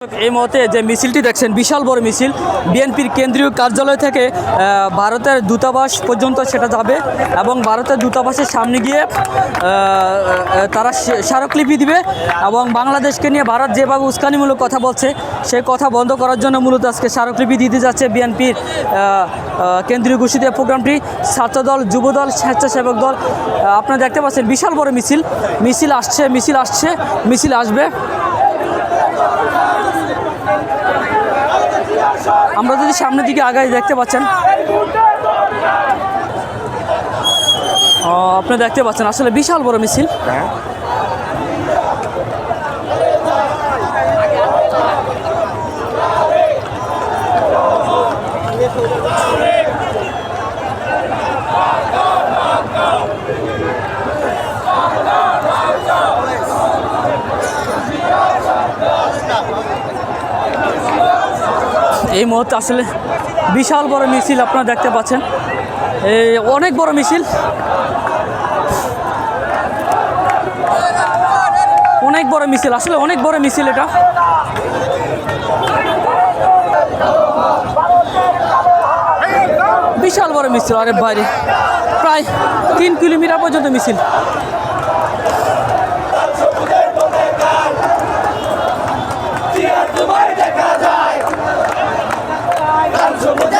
এই মুহূর্তে যে মিছিলটি দেখছেন, বিশাল বড় মিছিল। বিএনপির কেন্দ্রীয় কার্যালয় থেকে ভারতের দূতাবাস পর্যন্ত সেটা যাবে এবং ভারতের দূতাবাসের সামনে গিয়ে তারা স্মারকলিপি দিবে এবং বাংলাদেশকে নিয়ে ভারত যেভাবে উস্কানিমূলক কথা বলছে, সেই কথা বন্ধ করার জন্য মূলত আজকে স্মারকলিপি দিতে যাচ্ছে বিএনপির কেন্দ্রীয় ঘোষিত প্রোগ্রামটি। ছাত্রদল, যুবদল, স্বেচ্ছাসেবক দল আপনারা দেখতে পাচ্ছেন বিশাল বড় মিছিল। মিছিল আসছে মিছিল আসছে, মিছিল আসবে। আমরা যদি সামনের দিকে আগায় দেখতে পাচ্ছেন? আপনি দেখতে পাচ্ছেন আসলে বিশাল বড় মিছিল। এই মুহূর্তে আসলে বিশাল বড় মিছিল আপনারা দেখতে পাচ্ছেন। এই অনেক বড় মিছিল। অনেক বড় মিছিল, আসলে অনেক বড় মিছিল এটা। বিশাল বড় মিছিল, আরে বাইরে। প্রায় তিন কিলোমিটার পর্যন্ত মিছিল। 아, 전부